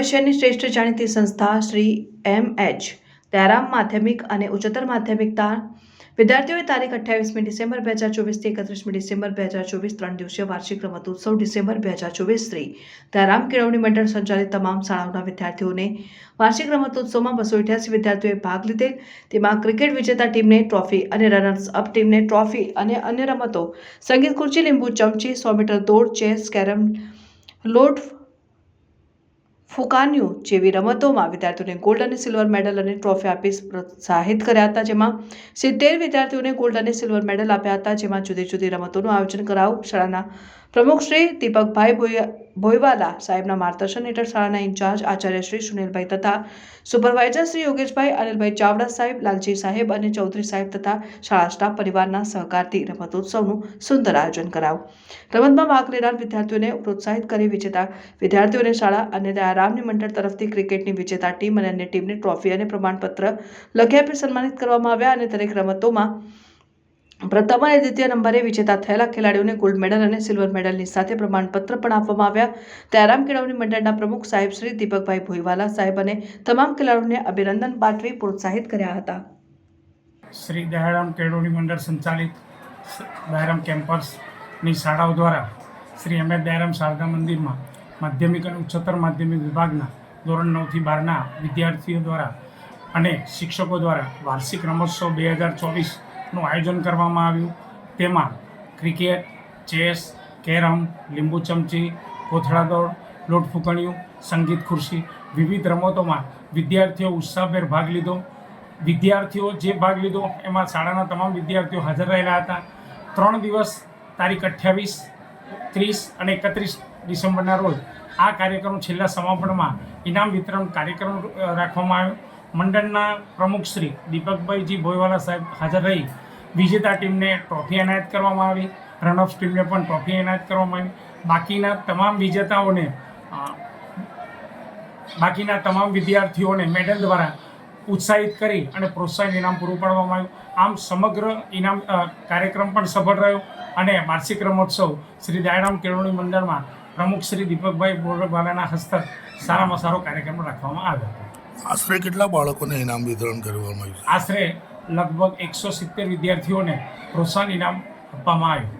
ભવિષ્યની શ્રેષ્ઠ જાણીતી સંસ્થા શ્રી એમ એચ? દયારામ માધ્યમિક અને ઉચ્ચતર માધ્યમિકતા. વિદ્યાર્થીઓએ તારીખ અઠ્યાવીસમી ડિસેમ્બર બે હજાર ચોવીસથી એકત્રીસમી ડિસેમ્બર બે હજાર ચોવીસ ત્રણ દિવસીય વાર્ષિક રમતોત્સવ ડિસેમ્બર બે હજાર ચોવીસ શ્રી. દયારામ કેળવણી મંડળ સંચાલિત તમામ શાળાઓના વિદ્યાર્થીઓને વાર્ષિક રમતોત્સવમાં બસો અઠ્યાસી વિદ્યાર્થીઓએ ભાગ લીધેલ તેમાં ક્રિકેટ વિજેતા ટીમને ટ્રોફી અને રનર્સ અપ ટીમને ટ્રોફી અને અન્ય રમતો. સંગીત ખુરચી લીંબુ, ચમચી, સો મીટર દોડ, ચેસ, કેરમ, લોટ ફુકાન્યુ જેવી રમતોમાં વિદ્યાર્થીઓને ગોલ્ડ અને સિલ્વર મેડલ અને ટ્રોફી આપી પ્રોત્સાહિત કર્યા હતા. જેમાં સિત્તેર વિદ્યાર્થીઓને ગોલ્ડ અને સિલ્વર મેડલ આપ્યા હતા. જેમાં જુદી જુદી રમતોનું આયોજન કરાવું શાળાના પ્રમુખ શ્રી દીપકભાઈ ભોયવાલા સાહેબના માર્ગદર્શન હેઠળ શાળાના ઇન્ચાર્જ આચાર્ય શ્રી સુનિલભાઈ તથા સુપરવાઇઝર શ્રી યોગેશભાઈ, અનિલભાઈ ચાવડા સાહેબ, લાલજી સાહેબ અને ચૌધરી સાહેબ તથા શાળા સ્ટાફ પરિવારના સહકારથી રમતોત્સવનું સુંદર આયોજન કરાયું. રમતમાં ભાગ લેનાર વિદ્યાર્થીઓને પ્રોત્સાહિત કરી વિજેતા વિદ્યાર્થીઓને શાળા અને દયારામની મંડળ તરફથી ક્રિકેટની વિજેતા ટીમ અને અન્ય ટીમને ટ્રોફી અને પ્રમાણપત્ર લખી આપી સન્માનિત કરવામાં આવ્યા અને દરેક રમતોમાં પ્રથમ અને દ્વિતીય નંબરે વિજેતા થયેલા ખેલાડીઓને ગોલ્ડ મેડલ અને સિલ્વર મેડલની સાથે પ્રમાણપત્ર પણ આપવામાં આવ્યા. દયારામ કેળવણી મંડળના પ્રમુખ સાહેબ શ્રી દીપકભાઈ ભોઈવાલા સાહેબ અને તમામ ખેલાડીઓને અભિનંદન પાઠવી પ્રોત્સાહિત કર્યા હતા. શ્રી દયારામ કેળવણી મંડળ સંચાલિત દયારામ કેમ્પસની શાળાઓ દ્વારા શ્રી એમ એસ દયારામ શારદા મંદિરમાં માધ્યમિક અને ઉચ્ચતર માધ્યમિક વિભાગના ધોરણ નવથી બારના વિદ્યાર્થીઓ દ્વારા અને શિક્ષકો દ્વારા વાર્ષિક રમોત્સવ બે હજાર ચોવીસનું આયોજન કરવામાં આવ્યું. તેમાં ક્રિકેટ, ચેસ, કેરમ, લીંબુ ચમચી, કોથળા દોડ, લોટ ફૂંકણીયું, સંગીત ખુરશી વિવિધ રમતોમાં વિદ્યાર્થીઓ ઉત્સાહભેર ભાગ લીધો. વિદ્યાર્થીઓ જે ભાગ લીધો એમાં શાળાના તમામ વિદ્યાર્થીઓ હાજર રહેલા હતા. ત્રણ દિવસ, તારીખ અઠ્યાવીસ, ત્રીસ અને એકત્રીસ ડિસેમ્બરના રોજ આ કાર્યક્રમ છેલ્લા સમાપનમાં ઇનામ વિતરણ કાર્યક્રમ રાખવામાં આવ્યો. મંડળના પ્રમુખ શ્રી દીપકભાઈજી ભોયવાલા સાહેબ હાજર રહી. વિજેતા ટીમને ટ્રોફી એનાયત કરવામાં આવી. રનઅપ્સ ટીમને પણ ટ્રોફી એનાયત કરવામાં આવી. બાકીના તમામ વિજેતાઓને બાકીના તમામ વિદ્યાર્થીઓને મેડલ દ્વારા ઉત્સાહિત કરી અને પ્રોત્સાહન ઇનામ પૂરું પાડવામાં આવ્યું. આમ સમગ્ર ઇનામ કાર્યક્રમ પણ સફળ રહ્યો અને વાર્ષિક રમોત્સવ શ્રી દયારામ કેળવણી મંડળમાં પ્રમુખ શ્રી દીપકભાઈ બોરવાલાના હસ્તક સારામાં સારો કાર્યક્રમ રાખવામાં આવ્યો હતો. આશરે કેટલા બાળકોને ઇનામ વિતરણ કરવામાં આવ્યું આશરે લગભગ એકસો સિત્તેર વિદ્યાર્થીઓને પ્રોત્સાહન ઇનામ આપવામાં આવ્યું.